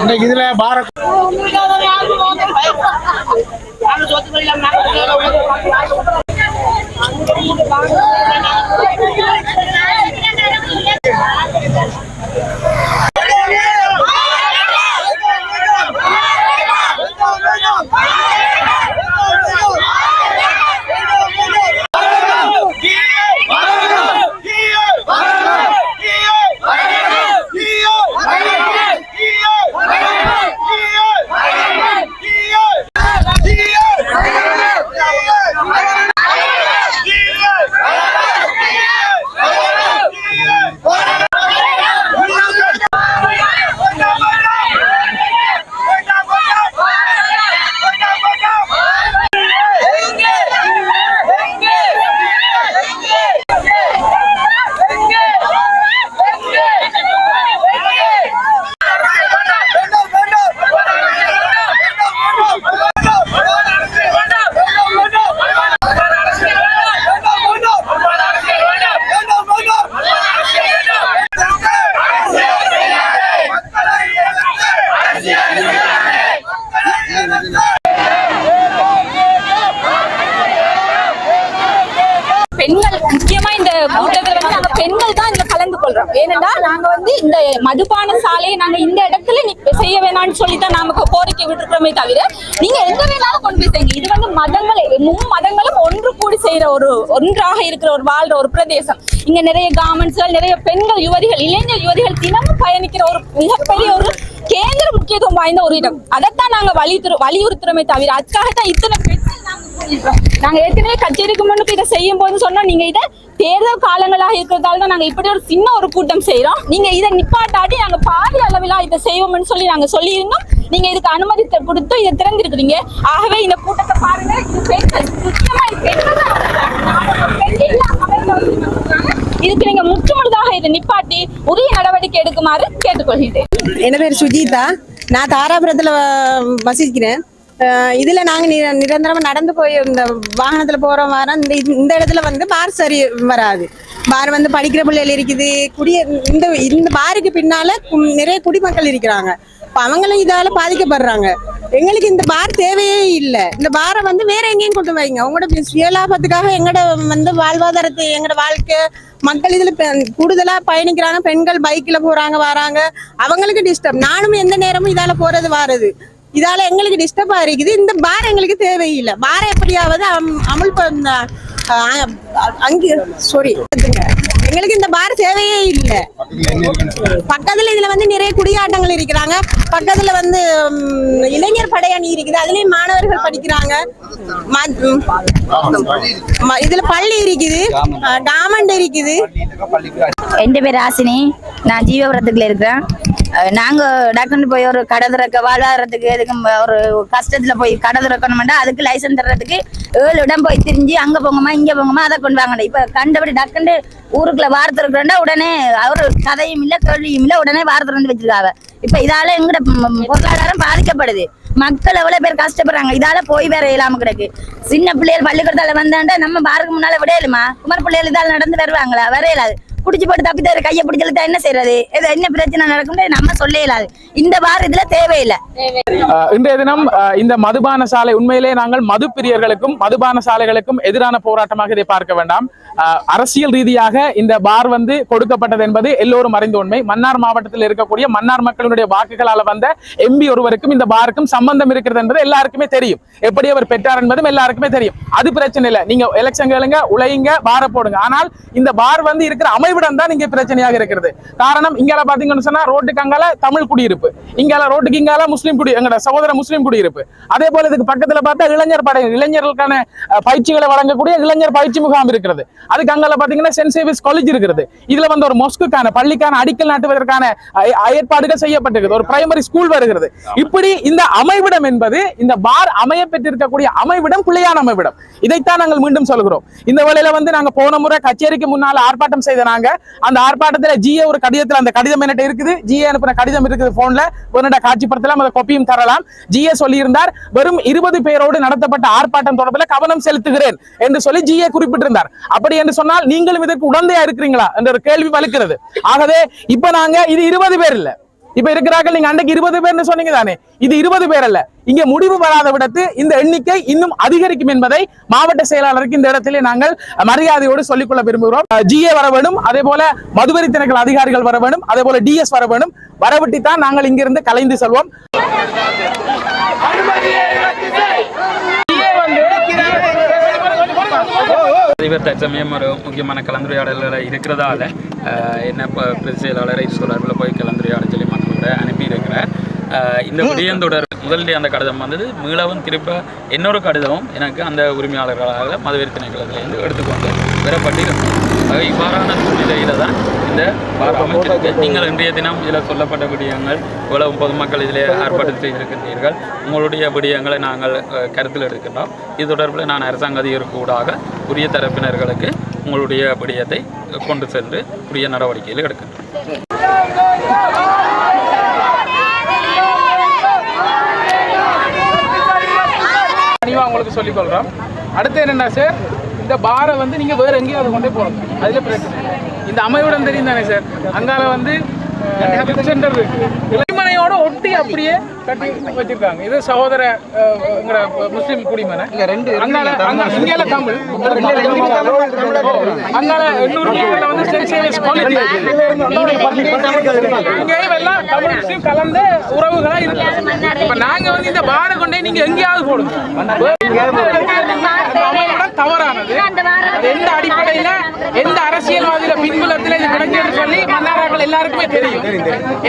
இன்னைக்கு இதுல பாரத் பெண்கள் மதுபான சாலையை நாங்க இந்த இடத்துல நீ செய்ய வேணாம்னு சொல்லி தான் நாம கோரிக்கை விட்டுருக்கோமே தவிர நீங்க எங்க வேணாலும் கொண்டு போய் செய்யுங்க. இது வந்து மதங்களை மும் மதங்களும் ஒன்று கூடி செய்யற ஒரு ஒன்றாக இருக்கிற ஒரு வாழ்ற ஒரு பிரதேசம். இங்க நிறைய கார்மெண்ட்ஸ்கள் நிறைய பெண்கள் யுவதிகள் இளைஞர் யுவதிகள் தினமும் பயணிக்கிற ஒரு மிகப்பெரிய ஒரு கேந்திர முக்கியத்துவம் வாய்ந்த ஒரு இடம். அதைத்தான் நாங்க வலியுறு வலியுறுத்துறோமே தவிர அதுக்காகத்தான் இத்தனை பெண்கள் நாங்க ஏற்கனவே கச்சேரிக்கு முன்னுக்கு இதை செய்யும் போது சொன்னோம் நீங்க இதை தேர்தல் காலங்களாக இருக்கிறதால தான் நாங்க இப்படி ஒரு சின்ன ஒரு கூட்டம் செய்யறோம் நீங்க இதை நிப்பாட்டாட்டி நாங்க பாதி அளவிலா இதை செய்வோம்னு சொல்லி நாங்க சொல்லியிருந்தோம். நீங்க இதுக்கு அனுமதி கொடுத்து இதை திறந்திருக்கிறீங்க. ஆகவே இந்த கூட்டத்தை பாருங்க இது பெண்கள் முக்கியமா இது பெண்கள் எல்லா இதுக்கு நீங்க முற்றுமுழுதாக இதை நிப்பாட்டி உரிய நடவடிக்கை எடுக்குமாறு கேட்டுக்கொள்கிறேன் என் பேர் சுஜிதா? நான் தாராபுரத்துல வசிக்கிறேன். அஹ் இதுல நாங்க நி- நிரந்தரமா நடந்து போய் இந்த வாகனத்துல போறோம் வாரம். இந்த இந்த இடத்துல வந்து பார் சரி வராது. பார் வந்து படிக்கிற பிள்ளைகள் இருக்குது. குடிய இந்த இந்த பாருக்கு பின்னால கு- நிறைய குடிமக்கள் இருக்கிறாங்க. அவங்களும் இதால பாதிக்கப்படுறாங்க. எங்களுக்கு இந்த பார் தேவையே இல்லை. இந்த பாரை வந்து வேற எங்கேயும் கொண்டு வைங்க உங்களோட சுயலாபத்துக்காக எங்களோட வந்து வாழ்வாதாரத்தை எங்களோட வாழ்க்கை மக்கள் இதுல கூடுதலா பயணிக்கிறாங்க. பெண்கள் பைக்ல போறாங்க வராங்க. அவங்களுக்கு டிஸ்டர்ப் நானும் எந்த நேரமும் இதால போறது வாரது. இதால எங்களுக்கு டிஸ்டர்பா இருக்குது. இந்த பார் எங்களுக்கு தேவையில்லை. பாரை எப்படியாவது அம்- பண்ண அங்கே சாரி எங்களுக்கு இந்த பார் தேவையே இல்லை. பக்கத்துல இதுல வந்து நிறைய குடியாட்டங்கள் இருக்கிறாங்க. பக்கத்துல வந்து இளைஞர் படையணி இருக்குது. அதுலயும் மாணவர்கள் படிக்கிறாங்க. இதுல பள்ளி இருக்குது. டாமண்ட் இருக்குது. என் பேர் ராசினி நான் ஜீவபுரத்துக்குள்ள இருக்கிறேன் நாங்கள் டக்குன்னு போய் ஒரு கடை திறக்க வாழ்வாதாரத்துக்கு எதுக்கு ஒரு கஷ்டத்துல போய் கடை திறக்கணும்னா அதுக்கு லைசன்ஸ் தர்றதுக்கு ஏழு இடம் போய் திரிஞ்சு அங்கே போங்கம்மா இங்கே போங்கம்மா அதை கொண்டு வாங்கணும் இப்போ கண்டபடி டக்குன்னு ஊருக்குள்ள வார உடனே அவர் கதையும் இல்லை கேள்வியும் இல்லை உடனே வார வந்து வச்சிருக்காங்க இப்போ இதால எங்கட பொருளாதாரம் பாதிக்கப்படுது மக்கள் எவ்வளவு பேர் கஷ்டப்படுறாங்க இதால போய் வேற இயலாம கிடக்கு சின்ன பிள்ளைகள் பள்ளிக்கூடத்தால வந்தாண்டா நம்ம பாருக்கு முன்னால விடையலுமா குமர் பிள்ளைகள் இதால நடந்து வருவாங்களா வரையலாது குடிச்சு போட்டு தப்பி தவிர கையை பிடிச்சல என்ன செய்யறது இது என்ன பிரச்சனை நடக்கும் நம்ம சொல்ல இயலாது. இந்த வார இதுல தேவையில்லை. இன்றைய தினம் இந்த மதுபான சாலை உண்மையிலே நாங்கள் மது பிரியர்களுக்கும் மதுபான சாலைகளுக்கும் எதிரான போராட்டமாக இதை பார்க்க வேண்டாம். அரசியல் ரீதியாக இந்த பார் வந்து கொடுக்கப்பட்டது என்பது எல்லோரும் அறிந்த உண்மை. மன்னார் மாவட்டத்தில் இருக்கக்கூடிய மன்னார் மக்களுடைய வாக்குகளால் வந்த எம்பி ஒருவருக்கும் இந்த பாருக்கும் சம்பந்தம் இருக்கிறது என்பது எல்லாருக்குமே தெரியும். எப்படி அவர் பெற்றார் என்பதும் எல்லாருக்குமே தெரியும். அது பிரச்சனை இல்லை. நீங்க எலெக்ஷன் கேளுங்க உழையுங்க பார போடுங்க. ஆனால் இந்த பார் வந்து இருக்கிற அமைவிடம் தான் இங்க பிரச்சனையாக இருக்கிறது. காரணம் இங்கால பாத்தீங்கன்னு சொன்னா ரோட்டுக்கு அங்கால தமிழ் குடியிருப்பு. இங்கால ரோட்டுக்கு இங்கால முஸ்லீம் குடி எங்கட சகோதர முஸ்லீம் குடியிருப்பு. அதே போல இதுக்கு பக்கத்துல பார்த்தா இளைஞர் படை இளைஞர்களுக்கான பயிற்சிகளை வழங்கக்கூடிய இளைஞர் பயிற்சி முகாம் இருக்கிறது. அதுக்கு அங்கால பாத்தீங்கன்னா சென்ட் சேவியர்ஸ் காலேஜ் இருக்கிறது. இதுல வந்து ஒரு மொஸ்குக்கான பள்ளிக்கான அடிக்கல் நாட்டுவதற்கான ஏற்பாடுகள் செய்யப்பட்டிருக்கிறது ஒரு பிரைமரி ஸ்கூல் வருகிறது. இப்படி இந்த அமைவிடம் என்பது இந்த பார் அமைய பெற்றிருக்கக்கூடிய அமைவிடம் பிள்ளையான அமைவிடம். இதைத்தான் நாங்கள் மீண்டும் சொல்கிறோம். இந்த வேளையில வந்து நாங்க போன முறை கச்சேரிக்கு முன்னால ஆர்ப்பாட்டம் செய்த நாங்க அந்த ஆர்ப்பாட்டத்துல ஜிஏ ஒரு கடிதத்துல அந்த கடிதம் என்கிட்ட இருக்குது? ஜிஏ அனுப்பின கடிதம் இருக்குது போன்ல வேணுடா காட்சிப்படுத்தலாம் அதை கொப்பியும் தரலாம். ஜிஏ சொல்லியிருந்தார் வெறும் இருபது பேரோடு நடத்தப்பட்ட ஆர்ப்பாட்டம் தொடர்பில் கவனம் செலுத்துகிறேன் என்று சொல்லி ஜிஏ குறிப்பிட்டிருந்தார். அப்படி என்று சொன்னால் நீங்களும் இதற்கு உடந்தையா இருக்கிறீங்களா? என்ற ஒரு கேள்வி வலுக்கிறது. ஆகவே இப்ப நாங்க இது இருபது பேர் இல்ல. இப்ப இருக்கிறார்கள் நீங்க அன்றைக்கு இருபது பேர்னு சொன்னீங்க தானே? இது இருபது பேர் அல்ல. இங்க முடிவு வராத விடத்து இந்த எண்ணிக்கை இன்னும் அதிகரிக்கும் என்பதை மாவட்ட செயலாளருக்கு இந்த இடத்திலே நாங்கள் மரியாதையோடு சொல்லிக்கொள்ள விரும்புகிறோம். ஜிஏ வர வேண்டும் அதே போல மதுவரி திணைக்கள் அதிகாரிகள் வர வேண்டும் அதே போல டிஎஸ் வர வேண்டும் வரவிட்டு தான் நாங்கள் இங்கிருந்து கலைந்து செல்வோம். அதிபர் தற்சமயம் ஒரு முக்கியமான கலந்துரையாடல்கள் இருக்கிறதால என்ன இப்போ செயலாளரை போய் கலந்துரையாடல் சொல்லி இந்த விடயம் தொடர் முதல்ல அந்த கடிதம் வந்தது. மீளவும் திருப்ப இன்னொரு கடிதமும் எனக்கு அந்த உரிமையாளர்களாக மதுவெறி திணைக்களத்திலிருந்து எடுத்துக்கொண்டு பெறப்பட்டிருக்கும். ஆக இவ்வாறான சூழ்நிலையில தான் இந்த வார அமைச்சிருக்கு நீங்கள் இன்றைய தினம் இதில் சொல்லப்பட்ட விடயங்கள் இவ்வளவு பொதுமக்கள் இதிலே ஆர்ப்பாட்டம் செய்திருக்கின்றீர்கள். உங்களுடைய விடயங்களை நாங்கள் கருத்தில் எடுக்கின்றோம். இது தொடர்பில் நான் அரசாங்க அதிகாரிக்கு ஊடாக உரிய தரப்பினர்களுக்கு உங்களுடைய விடயத்தை கொண்டு சென்று உரிய நடவடிக்கைகள் எடுக்கின்றோம் பணிவா உங்களுக்கு சொல்லிக் கொள்றோம் அடுத்து என்னன்னா சார் இந்த பாரை வந்து நீங்க வேற எங்கேயாவது கொண்டே போகணும். அதுல பிரச்சனை. இந்த அமைவிடம் தெரியும் தானே சார்? அங்கால வந்து சென்டர் இருக்கு இளைமனையோட ஒட்டி அப்படியே கட்டி வச்சிருக்காங்க இது சகோதர முஸ்லிம் குடிமனை இங்கேல தமிழ் அங்கால எண்ணூறு வந்து இங்கேயும் எல்லாம் தமிழ் முஸ்லிம் கலந்த உறவுகளா இருக்கு இப்ப நாங்க வந்து இந்த பாரை கொண்டே நீங்க எங்கேயாவது போடுங்க தவறானது எந்த அடிப்படையில எந்த அரசியல்வாதியில பின்புலத்துல இது கிடைக்குன்னு சொல்லி மன்னாராக்கள் எல்லாருக்குமே தெரியும்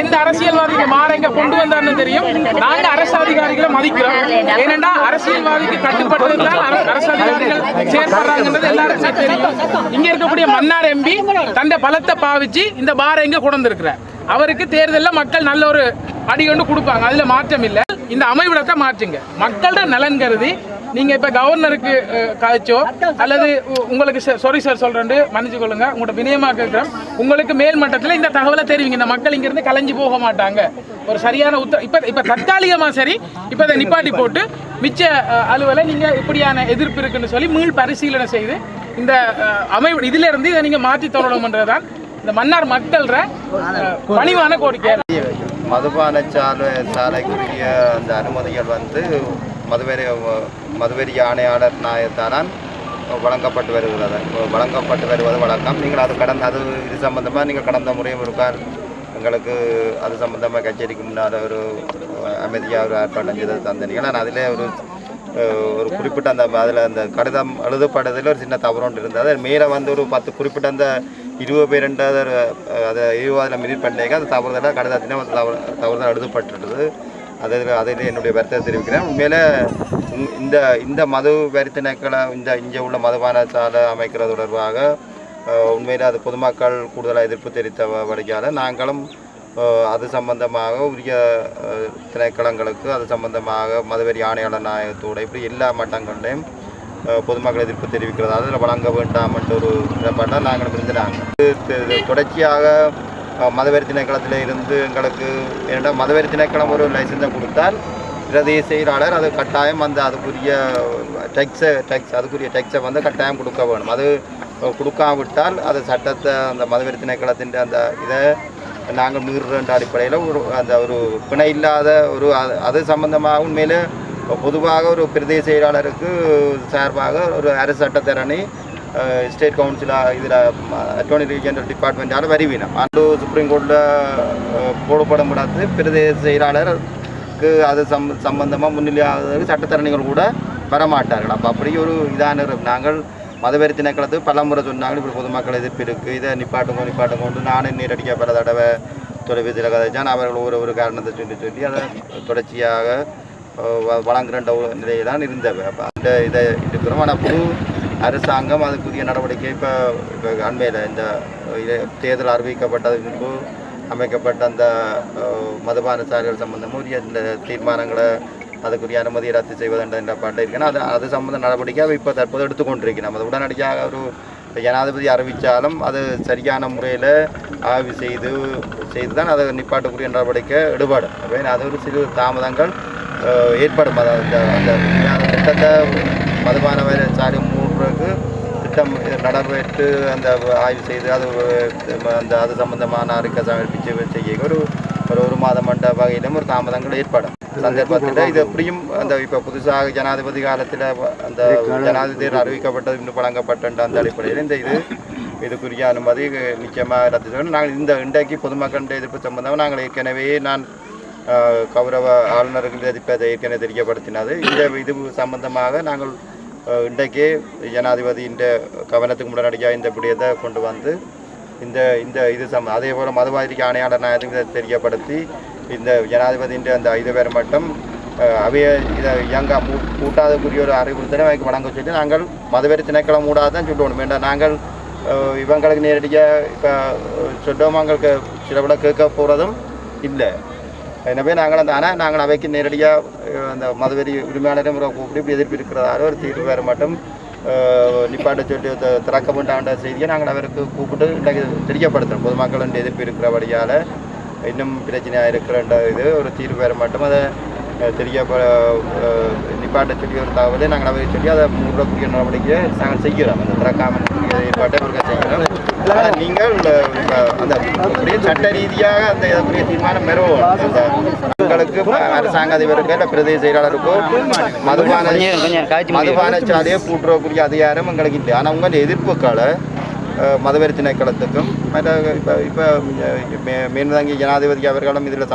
எந்த அரசியல்வாதிக்கு மாறங்க கொண்டு வந்தார்னு தெரியும் நாங்க அரசு அதிகாரிகளை மதிக்கிறோம். ஏனென்றா அரசியல்வாதிக்கு கட்டுப்பட்டதுதான் அரசு அதிகாரிகள் செயற்படுறாங்கன்றது எல்லாரும் தெரியும். இங்க இருக்கக்கூடிய மன்னார் எம்பி தந்த பலத்தை பாவிச்சு இந்த பாரை இங்க கொண்டு அவருக்கு தேர்தல்ல மக்கள் நல்ல ஒரு அடி கொண்டு கொடுப்பாங்க. அதுல மாற்றம் இல்லை. இந்த அமைவிடத்தை மாற்றுங்க. மக்களோட நலன் கருதி நீங்க இப்ப கவர்னருக்கு அஹ், கழிச்சோ அல்லது உ- உங்களுக்கு சாரி சார் சொல்றேன் மன்னிச்சு கொள்ளுங்க. உங்களோட வினயமா கேட்கிறோம் உங்களுக்கு மேல்மட்டத்துல இந்த தகவலை தெரிவிங்க. இந்த மக்கள் இங்க இருந்து கலைஞ்சு போக மாட்டாங்க. ஒரு சரியான உத்தர இப்ப இப்ப தற்காலிகமா சரி இப்ப இதை நிப்பாட்டி போட்டு மிச்ச அலுவலை நீங்க இப்படியான எதிர்ப்பு இருக்குன்னு சொல்லி மீள் பரிசீலனை செய்து இந்த அமைவு இதுல இருந்து இதை நீங்க மாற்றி தரணும்ன்றதுதான் இந்த மன்னார் மக்கள்ற பணிவான கோரிக்கை மதுபான சாலை சாலைக்குரிய அந்த அனுமதிகள் வந்து மதுவெறி மதுவெறி ஆணையாளர் நாயத்தாரான் வழங்கப்பட்டு வருகிறது. வழங்கப்பட்டு வருவது வழக்கம். நீங்கள் அது கடந்த அது இது சம்பந்தமாக நீங்கள் கடந்த முறையும் இருக்கார் எங்களுக்கு அது சம்பந்தமாக கச்சேரிக்கு முன்னால் ஒரு அமைதியாக ஒரு ஏற்பாடு செய்தது தந்தீங்க நான் அதிலே ஒரு ஒரு குறிப்பிட்ட அந்த அதில் அந்த கடிதம் எழுதப்பட்டதில் ஒரு சின்ன தவறு ஒன்று இருந்தது. அது மேலே வந்து ஒரு பத்து குறிப்பிட்ட அந்த இருபது பேருன்றது ரெண்டாவது அதை இருபதில் மினிட் பண்ணீங்க அந்த தவறுதலாக கடிதத்தினே தவறு தவறுதல் எழுதப்பட்டுருது அதில் அதில் என்னுடைய வருத்தத்தை தெரிவிக்கிறேன். உண்மையில் இந்த இந்த மது வரித்தினக்களை இந்த இங்கே உள்ள மதுபான சாலை அமைக்கிறது தொடர்பாக உண்மையில் அது பொதுமக்கள் கூடுதலாக எதிர்ப்பு தெரிவித்த வழியால் நாங்களும் அது சம்பந்தமாக உரிய திணைக்களங்களுக்கு அது சம்பந்தமாக மதுவெறி ஆணையாளர் நாயகத்தோட இப்படி எல்லா மட்டங்களையும் பொதுமக்கள் எதிர்ப்பு தெரிவிக்கிறதா அதில் வழங்க வேண்டாம் என்ற ஒரு நிலைப்பாட்டை நாங்கள் இருந்துட்டாங்க. தொடர்ச்சியாக மதவெறி திணைக்களத்தில் இருந்து எங்களுக்கு என்னடா மதவெறி திணைக்களம் ஒரு லைசன்ஸை கொடுத்தால் பிரதேச செயலாளர் அது கட்டாயம் அந்த அதுக்குரிய டெக்ஸை டெக்ஸ் அதுக்குரிய டெக்ஸை வந்து கட்டாயம் கொடுக்க வேணும் அது கொடுக்காவிட்டால் அது சட்டத்தை அந்த மதவெறி திணைக்களத்தின் அந்த இதை நாங்கள் மீறுற அடிப்படையில் ஒரு அந்த ஒரு பிணை இல்லாத ஒரு அது அது சம்பந்தமாக உண்மையில் பொதுவாக ஒரு பிரதேச செயலாளருக்கு சார்பாக ஒரு அரசு சட்டத்திறனை ஸ்டேட் கவுன்சிலாக இதில் அட்டோர்னி ஜெனரல் டிபார்ட்மெண்ட்டால் வருவினம் அந்த சுப்ரீம் கோர்ட்டில் போடப்படும் கூடாது பிரதேச செயலாளருக்கு அது சம் சம்பந்தமாக முன்னிலையாவதற்கு சட்டத்தரணிகள் கூட வரமாட்டார்கள் அப்போ அப்படி ஒரு இதான நாங்கள் நாங்கள் மதுவெறி பல பலமுறை சொன்னாங்க இப்படி பொதுமக்கள் எதிர்ப்பு இருக்குது இதை நிப்பாட்டுங்க நிப்பாட்டுங்க கொண்டு நானே நீரடிக்க பல தடவை தொலைபேசியில் கதைச்சான் அவர்கள் ஒரு ஒரு காரணத்தை சொல்லி சொல்லி அதை தொடர்ச்சியாக வ- வழங்குகின்ற ஒரு நிலையில் தான் இருந்தவை அப்போ அந்த இதை இருக்கிறோம் ஆனால் புது அரசாங்கம் அதுக்குரிய நடவடிக்கை இப்போ இப்போ அண்மையில் இந்த தேர்தல் அறிவிக்கப்பட்டது முன்பு அமைக்கப்பட்ட அந்த மதுபான சாலைகள் சம்பந்தமும் உரிய இந்த தீர்மானங்களை அதுக்குரிய அனுமதியை ரத்து செய்வதென்ற என்ற அது அது சம்பந்த நடவடிக்கை இப்போ தற்போது எடுத்துக்கொண்டிருக்கிறோம் அது உடனடியாக ஒரு ஜனாதிபதி அறிவித்தாலும் அது சரியான முறையில் ஆய்வு செய்து செய்து தான் அதை நிப்பாட்டக்கூடிய நடவடிக்கை எடுபடும். அப்போ அது ஒரு சிறு தாமதங்கள் ஏற்படும். அதாவது அந்த திட்டத்தை மதுபான வேலை சாலை நடவடிட்டு அந்த ஆய்வு செய்து அது அந்த அது சம்பந்தமான அறிக்கை சமர்ப்பித்து செய்ய ஒரு ஒரு ஒரு மாதம் மண்ட வகையிலும் ஒரு தாமதங்கள் ஏற்படும். சந்தர்ப்பத்தில் இது எப்படியும் அந்த இப்போ புதுசாக ஜனாதிபதி காலத்தில் அந்த ஜனாதிபதி அறிவிக்கப்பட்டது இன்னும் வழங்கப்பட்ட அந்த அடிப்படையில் இந்த இது இதுக்குரிய அனுமதி நிச்சயமாக ரத்து செய்யணும் நாங்கள் இந்த இன்றைக்கு பொதுமக்கள் எதிர்ப்பு சம்பந்தமாக நாங்கள் ஏற்கனவே நான் கௌரவ ஆளுநருக்கு எதிர்ப்பை ஏற்கனவே தெரியப்படுத்தினது இந்த இது சம்பந்தமாக நாங்கள் இன்றைக்கே ஜனாதிபதியின் கவனத்துக்கு முன்னாடியாக இந்த விடயத்தை கொண்டு வந்து இந்த இந்த இது சம் அதே போல் மதுபாதிரிக்கு ஆணையாளர் நாயகத்துக்கு இதை தெரியப்படுத்தி இந்த ஜனாதிபதியின் அந்த இது பேர் மட்டும் அவைய இதை இயங்க மூ மூட்டாதக்குரிய ஒரு அறிவுறுத்தலை அவைக்கு வழங்க சொல்லி நாங்கள் மதுவெறி திணைக்களம் மூடாதான் சொல்லணும் வேண்டாம் நாங்கள் இவங்களுக்கு நேரடியாக இப்போ சொல்லவங்களுக்கு சில விட கேட்க போகிறதும் இல்லை. எனவே நாங்கள் அந்த ஆனால் நாங்கள் அவைக்கு நேரடியாக அந்த மதுவெறி உரிமையாளரும் கூப்பிட்டு இப்படி எதிர்ப்பு இருக்கிறதால ஒரு தீர்வு வேறு மட்டும் நிப்பாட்ட சொல்லி திறக்க வேண்டாண்ட செய்தியை நாங்கள் அவருக்கு கூப்பிட்டு இன்றைக்கு தெரியப்படுத்துகிறோம் பொதுமக்களின் எதிர்ப்பு இருக்கிறபடியால் இன்னும் பிரச்சனையாக இருக்கிற இது ஒரு தீர்வு வேறு மட்டும் அதை தெரியப்ப தெரிய நிப்பாட்ட சொல்லி ஒரு தகவலை நாங்கள் அவருக்கு சொல்லி அதை மூடக்கூடிய நடவடிக்கையை நாங்கள் செய்கிறோம். அந்த திறக்காமல் ஏற்பாட்டை அவருக்கு செய்கிறோம் நீங்கள் அந்த சட்ட ரீதியாக அந்த இதற்குரிய தீர்மானம் பெறுவோம். உங்களுக்கு அரசாங்க அதிபருக்கு இல்லை பிரதேச செயலாளருக்கோ மதுபான மதுபான சாலையை பூட்டுறக்கூடிய அதிகாரம் எங்களுக்கு இல்லை. ஆனால் உங்கள் எதிர்ப்புகளை அஹ், மதுவெறி திணைக்களத்துக்கும் மற்ற இப்போ இப்போ மேன்தங்கி ஜனாதிபதி அவர்களும் இதில்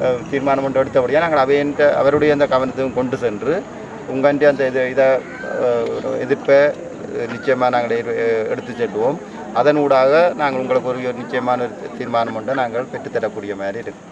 அஹ், தீர்மானம் ஒன்று எடுத்தபடியாக நாங்கள் அவையின்ற அவருடைய அந்த கவனத்தையும் கொண்டு சென்று உங்கள்கிட்ட அந்த இது இதை அஹ், எதிர்ப்பை நிச்சயமாக நாங்கள் எடுத்து செல்வோம். அதனூடாக நாங்கள் உங்களுக்கு ஒரு நிச்சயமான ஒரு தீர்மானம் ஒன்று நாங்கள் பெற்றுத்தரக்கூடிய மாதிரி இருக்கும்